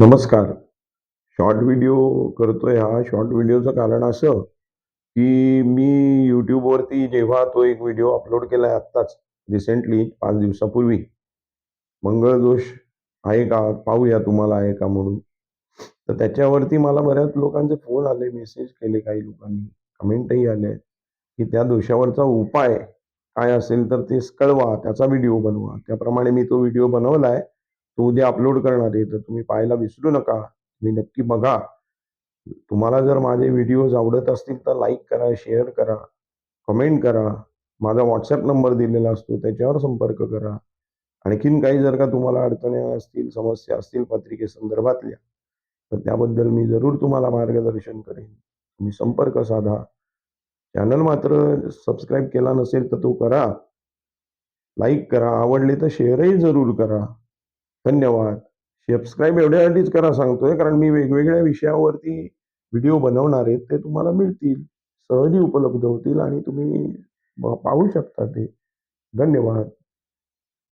नमस्कार. Short video करतोय हा शॉर्ट व्हिडिओचं कारण असं, की मी यूट्यूबवरती जेव्हा तो एक व्हिडिओ अपलोड केला आहे आत्ताच रिसेंटली पाच दिवसापूर्वी. मंगळदोष आहे का? पाहूया तुम्हाला आहे का म्हणून. तर त्याच्यावरती मला बऱ्याच लोकांचे फोन आले, मेसेज केले काही लोकांनी, कमेंटही आले की त्या दोषावरचा उपाय काय असेल तर ते कळवा, त्याचा व्हिडिओ बनवा. त्याप्रमाणे मी तो व्हिडिओ बनवलाय. तो उद्या अपलोड करणार आहे. तर तुम्ही पाहायला विसरू नका. तुम्ही नक्की बघा. तुम्हाला जर माझे व्हिडिओज आवडत असतील तर लाईक करा, शेअर करा, कमेंट करा. माझा व्हॉट्सअप नंबर दिलेला असतो त्याच्यावर संपर्क करा. आणखीन काही जर का तुम्हाला अडचणी असतील, समस्या असतील पत्रिकेसंदर्भातल्या, तर त्याबद्दल मी जरूर तुम्हाला मार्गदर्शन करेन. तुम्ही संपर्क साधा. चॅनल मात्र सबस्क्राईब केला नसेल तर तो करा. लाईक करा, आवडले तर शेअरही जरूर करा. धन्यवाद. सबस्क्राईब एवढ्यासाठीच करा सांगतोय, कारण मी वेगवेगळ्या विषयावरती व्हिडिओ बनवणार आहेत ते तुम्हाला मिळतील. सहजही उपलब्ध होतील आणि तुम्ही पाहू शकता ते. धन्यवाद.